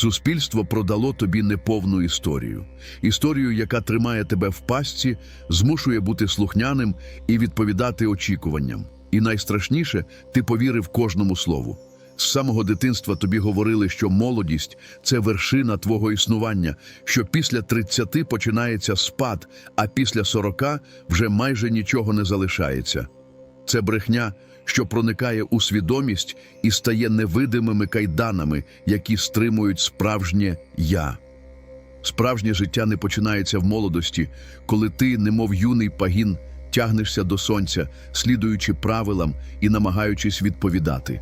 Суспільство продало тобі неповну історію. Історію, яка тримає тебе в пастці, змушує бути слухняним і відповідати очікуванням. І найстрашніше, ти повірив кожному слову. З самого дитинства тобі говорили, що молодість це вершина твого існування, що після 30 починається спад, а після 40 вже майже нічого не залишається. Це брехня, що проникає у свідомість і стає невидимими кайданами, які стримують справжнє я. Справжнє життя не починається в молодості, коли ти, немов юний пагін, тягнешся до сонця, слідуючи правилам і намагаючись відповідати.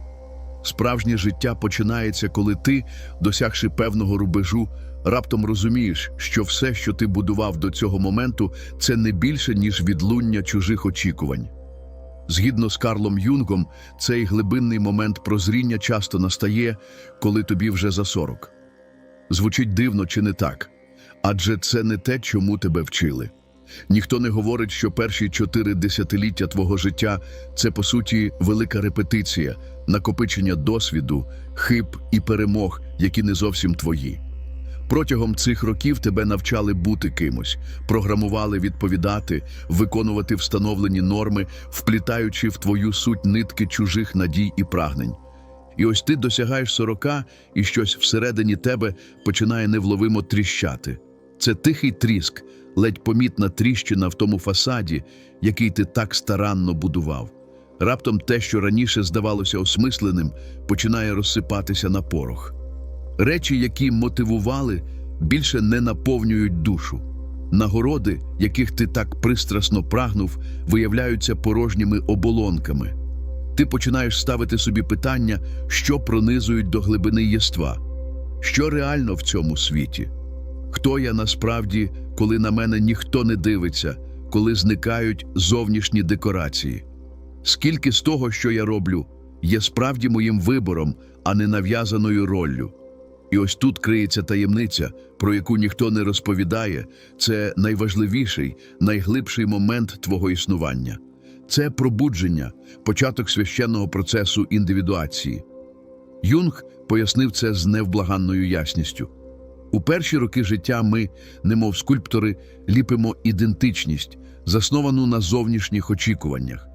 Справжнє життя починається, коли ти, досягши певного рубежу, раптом розумієш, що все, що ти будував до цього моменту, це не більше, ніж відлуння чужих очікувань. Згідно з Карлом Юнгом, цей глибинний момент прозріння часто настає, коли тобі вже за 40. Звучить дивно чи не так? Адже це не те, чому тебе вчили. Ніхто не говорить, що перші чотири десятиліття твого життя це по суті велика репетиція, накопичення досвіду, хиб і перемог, які не зовсім твої. Протягом цих років тебе навчали бути кимось, програмували відповідати, виконувати встановлені норми, вплітаючи в твою суть нитки чужих надій і прагнень. І ось ти досягаєш сорока, і щось всередині тебе починає невловимо тріщати. Це тихий тріск, ледь помітна тріщина в тому фасаді, який ти так старанно будував. Раптом те, що раніше здавалося осмисленим, починає розсипатися на порох. Речі, які мотивували, більше не наповнюють душу. Нагороди, яких ти так пристрасно прагнув, виявляються порожніми оболонками. Ти починаєш ставити собі питання, що пронизують до глибини єства. Що реально в цьому світі? Хто я насправді, коли на мене ніхто не дивиться, коли зникають зовнішні декорації? Скільки з того, що я роблю, є справді моїм вибором, а не нав'язаною роллю? І ось тут криється таємниця, про яку ніхто не розповідає. Це найважливіший, найглибший момент твого існування. Це пробудження, початок священного процесу індивідуації. Юнг пояснив це з невблаганною ясністю. У перші роки життя ми, немов скульптори, ліпимо ідентичність, засновану на зовнішніх очікуваннях.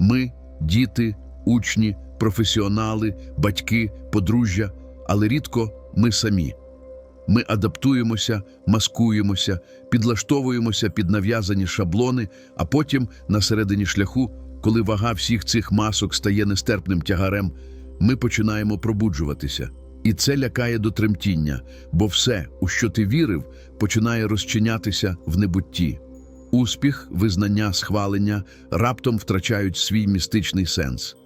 Ми, діти, учні, професіонали, батьки, подружжя, але рідко ми самі. Ми адаптуємося, маскуємося, підлаштовуємося під нав'язані шаблони, а потім, на середині шляху, коли вага всіх цих масок стає нестерпним тягарем, ми починаємо пробуджуватися. І це лякає до тремтіння, бо все, у що ти вірив, починає розчинятися в небутті. Успіх, визнання, схвалення раптом втрачають свій містичний сенс.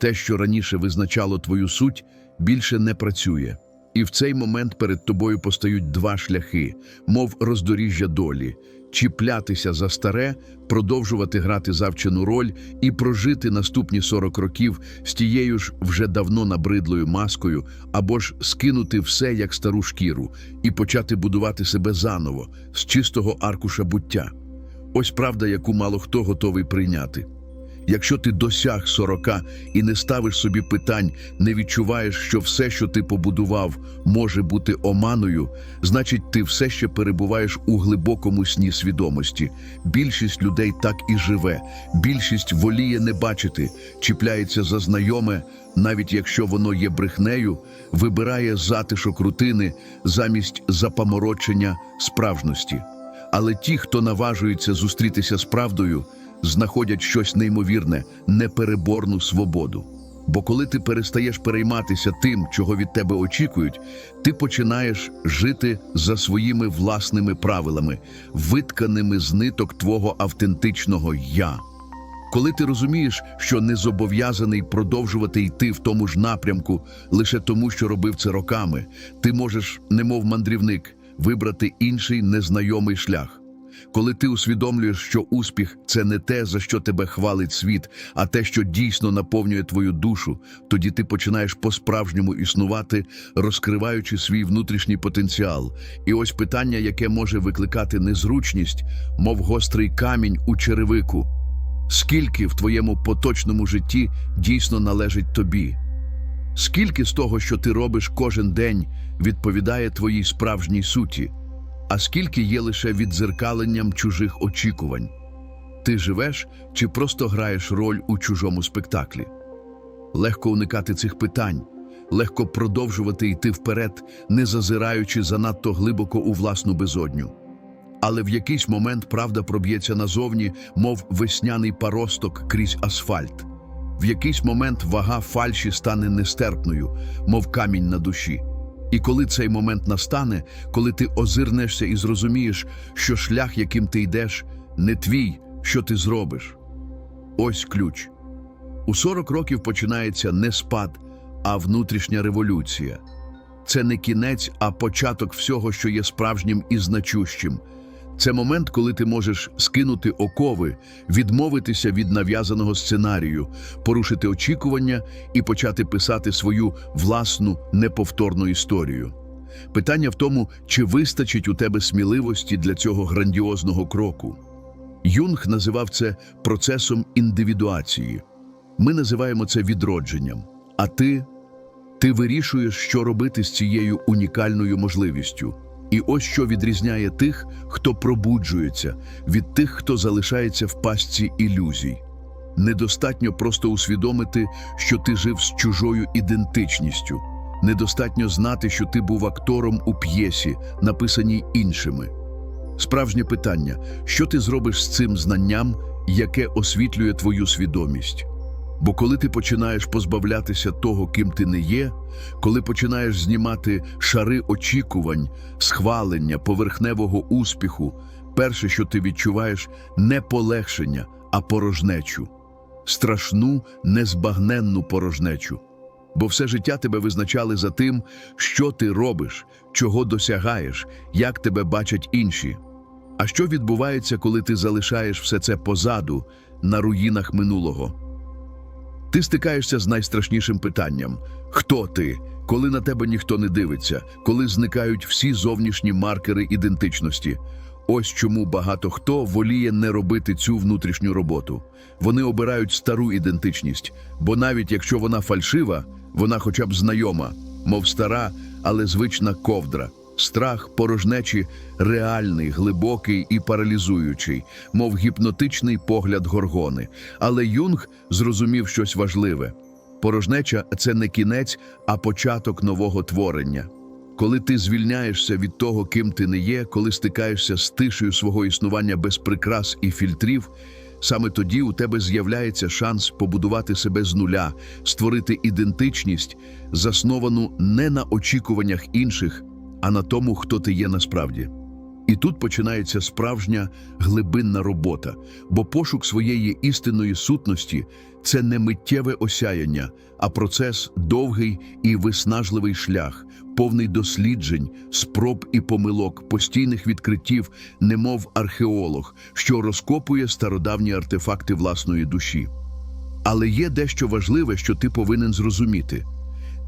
Те, що раніше визначало твою суть, більше не працює. І в цей момент перед тобою постають два шляхи, мов роздоріжжя долі: чіплятися за старе, продовжувати грати завчену роль і прожити наступні 40 років з тією ж вже давно набридлою маскою, або ж скинути все як стару шкіру і почати будувати себе заново з чистого аркуша буття. Ось правда, яку мало хто готовий прийняти. Якщо ти досяг сорока і не ставиш собі питань, не відчуваєш, що все, що ти побудував, може бути оманою, значить, ти все ще перебуваєш у глибокому сні свідомості. Більшість людей так і живе, більшість воліє не бачити, чіпляється за знайоме, навіть якщо воно є брехнею, вибирає затишок рутини замість запаморочення справжності. Але ті, хто наважується зустрітися з правдою, знаходять щось неймовірне, непереборну свободу. Бо коли ти перестаєш перейматися тим, чого від тебе очікують, ти починаєш жити за своїми власними правилами, витканими з ниток твого автентичного я. Коли ти розумієш, що не зобов'язаний продовжувати йти в тому ж напрямку лише тому, що робив це роками, ти можеш, немов мандрівник, вибрати інший незнайомий шлях. Коли ти усвідомлюєш, що успіх це не те, за що тебе хвалить світ, а те, що дійсно наповнює твою душу, тоді ти починаєш по-справжньому існувати, розкриваючи свій внутрішній потенціал. І ось питання, яке може викликати незручність, мов гострий камінь у черевику. Скільки в твоєму поточному житті дійсно належить тобі? Скільки з того, що ти робиш кожен день, відповідає твоїй справжній суті, а скільки є лише віддзеркаленням чужих очікувань? Ти живеш чи просто граєш роль у чужому спектаклі? Легко уникати цих питань, легко продовжувати йти вперед, не зазираючи занадто глибоко у власну безодню. Але в якийсь момент правда проб'ється назовні, мов весняний паросток крізь асфальт. В якийсь момент вага фальші стане нестерпною, мов камінь на душі. І коли цей момент настане, коли ти озирнешся і зрозумієш, що шлях, яким ти йдеш, не твій, що ти зробиш. Ось ключ. У 40 років починається не спад, а внутрішня революція. Це не кінець, а початок всього, що є справжнім і значущим. Це момент, коли ти можеш скинути окови, відмовитися від нав'язаного сценарію, порушити очікування і почати писати свою власну неповторну історію. Питання в тому, чи вистачить у тебе сміливості для цього грандіозного кроку. Юнг називав це процесом індивідуації. Ми називаємо це відродженням. А ти, ти вирішуєш, що робити з цією унікальною можливістю. І ось що відрізняє тих, хто пробуджується, від тих, хто залишається в пастці ілюзій. Недостатньо просто усвідомити, що ти жив з чужою ідентичністю. Недостатньо знати, що ти був актором у п'єсі, написаній іншими. Справжнє питання: що ти зробиш з цим знанням, яке освітлює твою свідомість? Бо коли ти починаєш позбавлятися того, ким ти не є, коли починаєш знімати шари очікувань, схвалення, поверхневого успіху, перше, що ти відчуваєш, не полегшення, а порожнечу, страшну, незбагненну порожнечу. Бо все життя тебе визначали за тим, що ти робиш, чого досягаєш, як тебе бачать інші. А що відбувається, коли ти залишаєш все це позаду, на руїнах минулого? Ти стикаєшся з найстрашнішим питанням: хто ти, коли на тебе ніхто не дивиться, коли зникають всі зовнішні маркери ідентичності? Ось чому багато хто воліє не робити цю внутрішню роботу. Вони обирають стару ідентичність, бо навіть якщо вона фальшива, вона хоча б знайома, мов стара, але звична ковдра. Страх порожнечі реальний, глибокий і паралізуючий, мов гіпнотичний погляд горгони. Але Юнг зрозумів щось важливе. Порожнеча це не кінець, а початок нового творення. Коли ти звільняєшся від того, ким ти не є, коли стикаєшся з тишею свого існування без прикрас і фільтрів, саме тоді у тебе з'являється шанс побудувати себе з нуля, створити ідентичність, засновану не на очікуваннях інших, а на тому, хто ти є насправді. І тут починається справжня глибинна робота, бо пошук своєї істинної сутності це не миттєве осяяння, а процес довгий і виснажливий шлях, повний досліджень, спроб і помилок, постійних відкриттів, немов археолог, що розкопує стародавні артефакти власної душі. Але є дещо важливе, що ти повинен зрозуміти.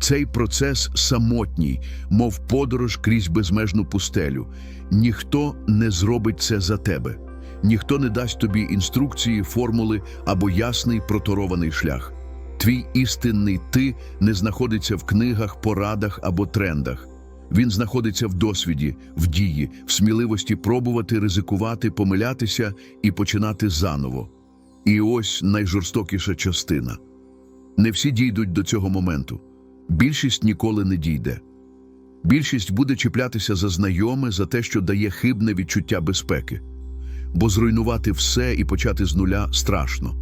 Цей процес самотній, мов подорож крізь безмежну пустелю. Ніхто не зробить це за тебе, ніхто не дасть тобі інструкції, формули або ясний проторований шлях. Твій істинний ти не знаходиться в книгах, порадах або трендах. Він знаходиться в досвіді, в дії, в сміливості пробувати, ризикувати, помилятися і починати заново. І ось найжорстокіша частина. Не всі дійдуть до цього моменту. Більшість ніколи не дійде. Більшість буде чіплятися за знайоме, за те, що дає хибне відчуття безпеки. Бо зруйнувати все і почати з нуля страшно,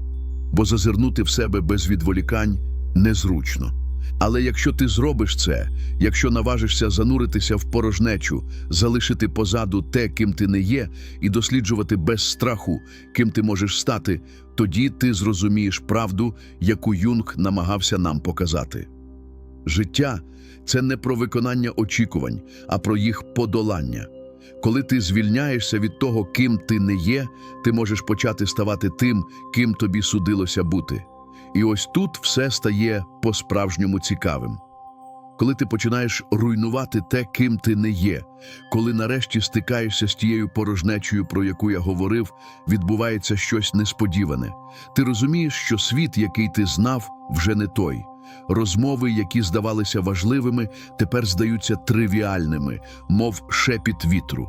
бо зазирнути в себе без відволікань незручно. Але якщо ти зробиш це, якщо наважишся зануритися в порожнечу, залишити позаду те, ким ти не є, і досліджувати без страху, ким ти можеш стати, тоді ти зрозумієш правду, яку Юнг намагався нам показати. Життя це не про виконання очікувань, а про їх подолання. Коли ти звільняєшся від того, ким ти не є, ти можеш почати ставати тим, ким тобі судилося бути. І ось тут все стає по-справжньому цікавим. Коли ти починаєш руйнувати те, ким ти не є, коли нарешті стикаєшся з тією порожнечею, про яку я говорив, відбувається щось несподіване. Ти розумієш, що світ, який ти знав, вже не той. Розмови, які здавалися важливими, тепер здаються тривіальними, мов шепіт вітру.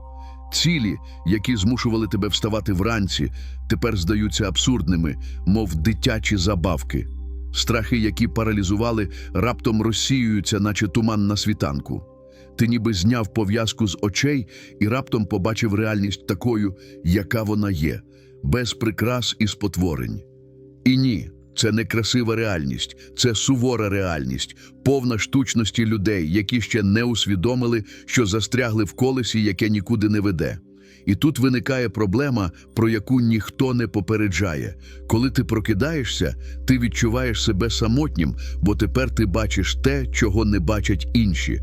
Цілі, які змушували тебе вставати вранці, тепер здаються абсурдними, мов дитячі забавки. Страхи, які паралізували, раптом розсіюються, наче туман на світанку. Ти ніби зняв пов'язку з очей і раптом побачив реальність такою, яка вона є, без прикрас і спотворень. І ні, це не красива реальність, це сувора реальність, повна штучності людей, які ще не усвідомили, що застрягли в колесі, яке нікуди не веде. І тут виникає проблема, про яку ніхто не попереджає. Коли ти прокидаєшся, ти відчуваєш себе самотнім, бо тепер ти бачиш те, чого не бачать інші.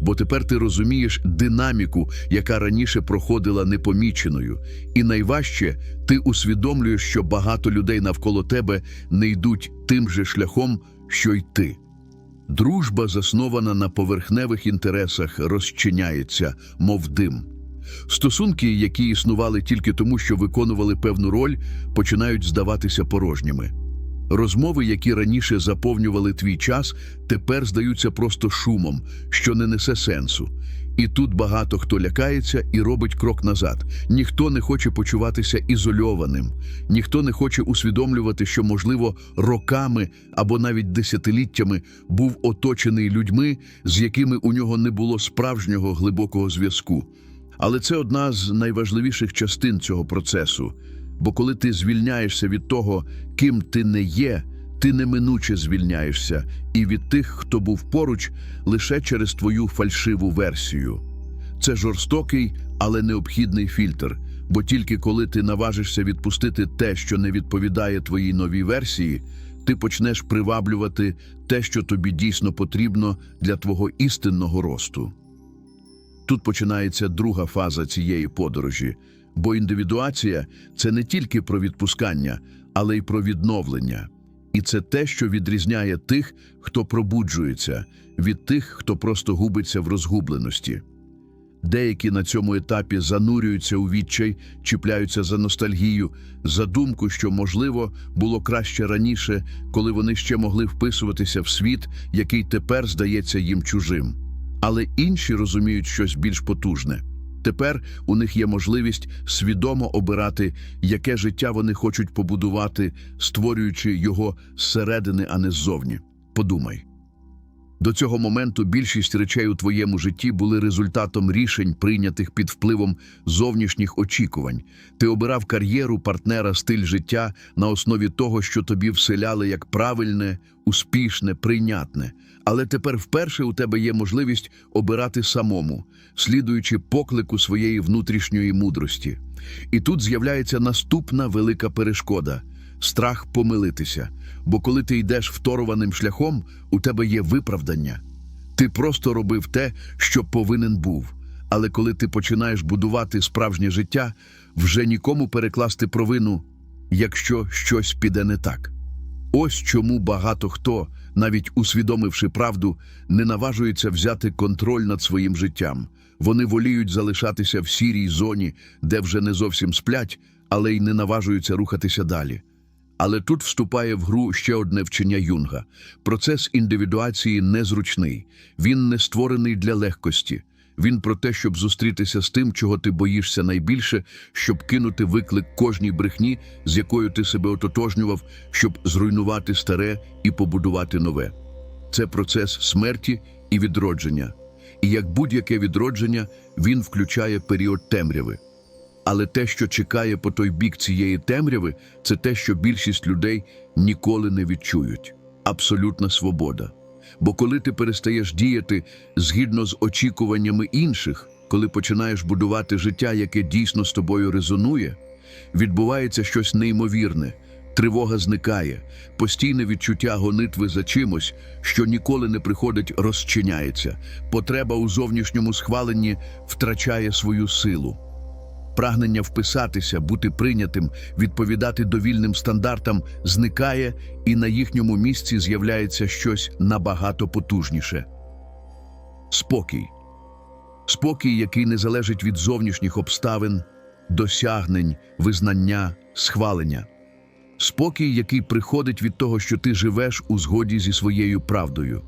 Бо тепер ти розумієш динаміку, яка раніше проходила непоміченою. І найважче, ти усвідомлюєш, що багато людей навколо тебе не йдуть тим же шляхом, що й ти. Дружба, заснована на поверхневих інтересах, розчиняється, мов дим. Стосунки, які існували тільки тому, що виконували певну роль, починають здаватися порожніми. Розмови, які раніше заповнювали твій час, тепер здаються просто шумом, що не несе сенсу. І тут багато хто лякається і робить крок назад. Ніхто не хоче почуватися ізольованим, ніхто не хоче усвідомлювати, що, можливо, роками або навіть десятиліттями був оточений людьми, з якими у нього не було справжнього глибокого зв'язку. Але це одна з найважливіших частин цього процесу. Бо коли ти звільняєшся від того, ким ти не є, ти неминуче звільняєшся і від тих, хто був поруч, лише через твою фальшиву версію. Це жорстокий, але необхідний фільтр, бо тільки коли ти наважишся відпустити те, що не відповідає твоїй новій версії, ти почнеш приваблювати те, що тобі дійсно потрібно для твого істинного росту. Тут починається друга фаза цієї подорожі, бо індивідуація це не тільки про відпускання, але й про відновлення. І це те, що відрізняє тих, хто пробуджується, від тих, хто просто губиться в розгубленості. Деякі на цьому етапі занурюються у відчай, чіпляються за ностальгію, за думку, що, можливо, було краще раніше, коли вони ще могли вписуватися в світ, який тепер здається їм чужим. Але інші розуміють щось більш потужне. Тепер у них є можливість свідомо обирати, яке життя вони хочуть побудувати, створюючи його зсередини, а не ззовні. Подумай. До цього моменту більшість речей у твоєму житті були результатом рішень, прийнятих під впливом зовнішніх очікувань. Ти обирав кар'єру, партнера, стиль життя на основі того, що тобі вселяли як правильне, успішне, прийнятне. Але тепер вперше у тебе є можливість обирати самому, слідуючи поклику своєї внутрішньої мудрості. І тут з'являється наступна велика перешкода страх помилитися. Бо коли ти йдеш второваним шляхом, у тебе є виправдання. Ти просто робив те, що повинен був. Але коли ти починаєш будувати справжнє життя, вже нікому перекласти провину, якщо щось піде не так. Ось чому багато хто, навіть усвідомивши правду, не наважується взяти контроль над своїм життям. Вони воліють залишатися в сірій зоні, де вже не зовсім сплять, але й не наважуються рухатися далі. Але тут вступає в гру ще одне вчення Юнга. Процес індивідуації незручний, він не створений для легкості. Він про те, щоб зустрітися з тим, чого ти боїшся найбільше, щоб кинути виклик кожній брехні, з якою ти себе ототожнював, щоб зруйнувати старе і побудувати нове. Це процес смерті і відродження. І як будь-яке відродження, він включає період темряви. Але те, що чекає по той бік цієї темряви, це те, що більшість людей ніколи не відчують абсолютна свобода. Бо коли ти перестаєш діяти згідно з очікуваннями інших, коли починаєш будувати життя, яке дійсно з тобою резонує, відбувається щось неймовірне. Тривога зникає, постійне відчуття гонитви за чимось, що ніколи не приходить, розчиняється. Потреба у зовнішньому схваленні втрачає свою силу. Прагнення вписатися, бути прийнятим, відповідати довільним стандартам зникає, і на їхньому місці з'являється щось набагато потужніше. Спокій. Спокій, який не залежить від зовнішніх обставин, досягнень, визнання, схвалення. спокій, який приходить від того, що ти живеш у згоді зі своєю правдою.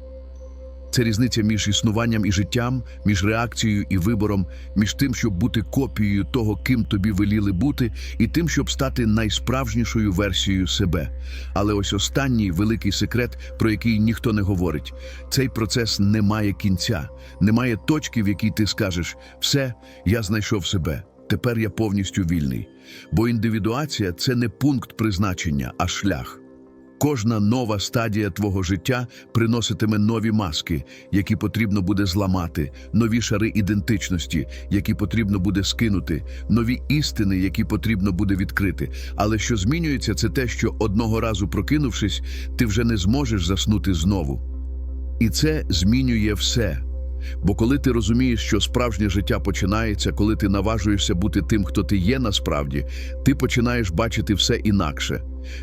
Це різниця між існуванням і життям, між реакцією і вибором, між тим, щоб бути копією того, ким тобі веліли бути, і тим, щоб стати найсправжнішою версією себе. Але ось останній великий секрет, про який ніхто не говорить: цей процес не має кінця, немає точки, в якій ти скажеш все, я знайшов себе. Тепер я повністю вільний. Бо індивідуація це не пункт призначення, а шлях. Кожна нова стадія твого життя приноситиме нові маски, які потрібно буде зламати, нові шари ідентичності, які потрібно буде скинути, нові істини, які потрібно буде відкрити. Але що змінюється, це те, що одного разу прокинувшись, ти вже не зможеш заснути знову. І це змінює все. Бо коли ти розумієш, що справжнє життя починається, коли ти наважуєшся бути тим, хто ти є насправді, ти починаєш бачити все інакше.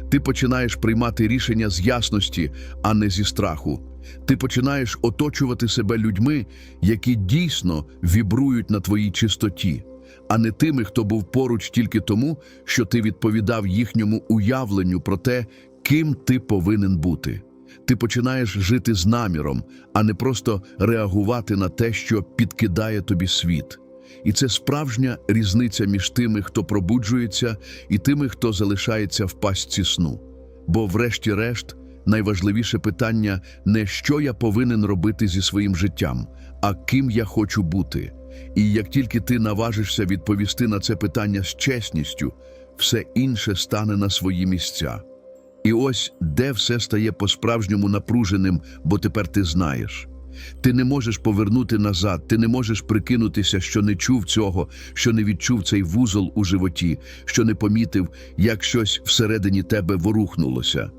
Ти починаєш приймати рішення з ясності, а не зі страху. Ти починаєш оточувати себе людьми, які дійсно вібрують на твоїй чистоті, а не тими, хто був поруч тільки тому, що ти відповідав їхньому уявленню про те, ким ти повинен бути. Ти починаєш жити з наміром, а не просто реагувати на те, що підкидає тобі світ. І це справжня різниця між тими, хто пробуджується, і тими, хто залишається в пастці сну. Бо, врешті-решт, найважливіше питання не що я повинен робити зі своїм життям, а ким я хочу бути. І як тільки ти наважишся відповісти на це питання з чесністю, все інше стане на свої місця. І ось де все стає по-справжньому напруженим, бо тепер ти знаєш. Ти не можеш повернути назад, ти не можеш прикинутися, що не чув цього, що не відчув цей вузол у животі, що не помітив, як щось всередині тебе ворухнулося.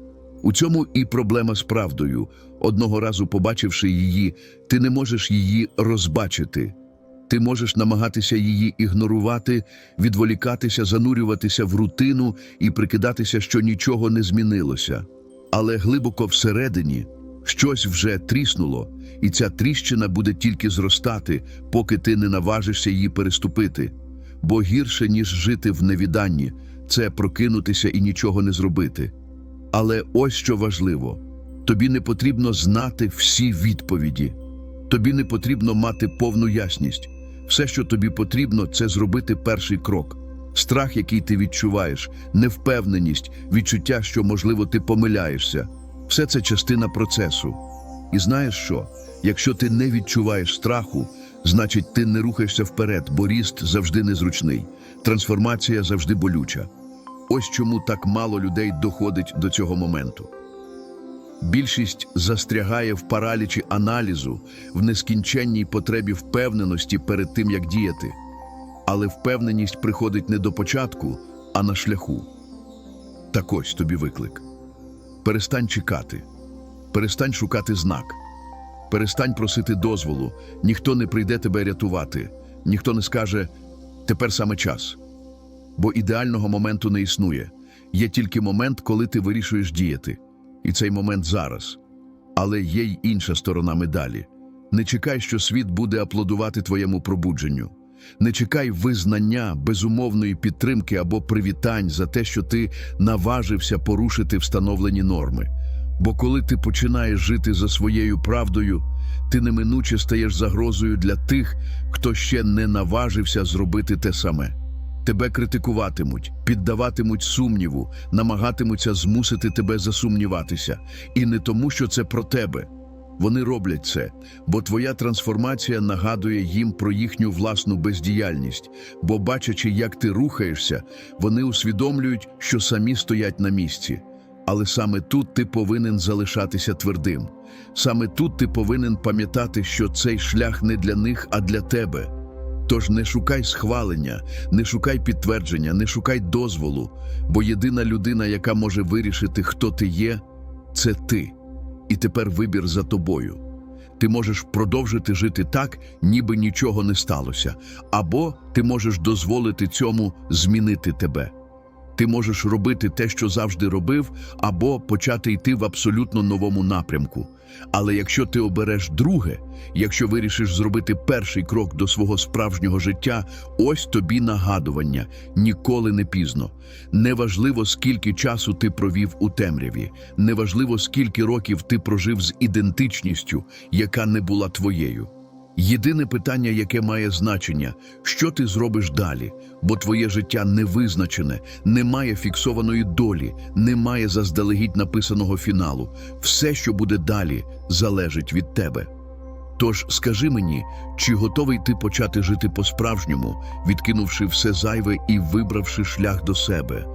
У цьому і проблема з правдою. Одного разу побачивши її, ти не можеш її розбачити. Ти можеш намагатися її ігнорувати, відволікатися, занурюватися в рутину і прикидатися, що нічого не змінилося. Але глибоко всередині щось вже тріснуло, і ця тріщина буде тільки зростати, поки ти не наважишся її переступити. Бо гірше, ніж жити в невіданні, це прокинутися і нічого не зробити. Але ось що важливо: тобі не потрібно знати всі відповіді, тобі не потрібно мати повну ясність. Все, що тобі потрібно, це зробити перший крок. Страх, який ти відчуваєш, невпевненість, відчуття, що, можливо, ти помиляєшся. Все це частина процесу. І знаєш що? Якщо ти не відчуваєш страху, значить ти не рухаєшся вперед, бо ріст завжди незручний, трансформація завжди болюча. Ось чому так мало людей доходить до цього моменту. Більшість застрягає в паралічі аналізу, в нескінченній потребі впевненості перед тим, як діяти. Але впевненість приходить не до початку, а на шляху. Так ось тобі виклик. Перестань чекати, перестань шукати знак, перестань просити дозволу, ніхто не прийде тебе рятувати, ніхто не скаже тепер саме час. Бо ідеального моменту не існує. Є тільки момент, коли ти вирішуєш діяти. І цей момент зараз. Але є й інша сторона медалі. Не чекай, що світ буде аплодувати твоєму пробудженню. Не чекай визнання, безумовної підтримки або привітань за те, що ти наважився порушити встановлені норми. Бо коли ти починаєш жити за своєю правдою, ти неминуче стаєш загрозою для тих, хто ще не наважився зробити те саме. Тебе критикуватимуть, піддаватимуть сумніву, намагатимуться змусити тебе засумніватися. І не тому, що це про тебе. Вони роблять це, бо твоя трансформація нагадує їм про їхню власну бездіяльність, бо, бачачи, як ти рухаєшся, вони усвідомлюють, що самі стоять на місці. Але саме тут ти повинен залишатися твердим. Саме тут ти повинен пам'ятати, що цей шлях не для них, а для тебе. Тож не шукай схвалення, не шукай підтвердження, не шукай дозволу, бо єдина людина, яка може вирішити, хто ти є, це ти. І тепер вибір за тобою. Ти можеш продовжити жити так, ніби нічого не сталося, або ти можеш дозволити цьому змінити тебе. Ти можеш робити те, що завжди робив, або почати йти в абсолютно новому напрямку. Але якщо ти обереш друге, якщо вирішиш зробити перший крок до свого справжнього життя, ось тобі нагадування ніколи не пізно. Неважливо, скільки часу ти провів у темряві, неважливо, скільки років ти прожив з ідентичністю, яка не була твоєю. Єдине питання, яке має значення, що ти зробиш далі, бо твоє життя не визначене, немає фіксованої долі, немає заздалегідь написаного фіналу. Все, що буде далі, залежить від тебе. Тож скажи мені, чи готовий ти почати жити по-справжньому, відкинувши все зайве і вибравши шлях до себе?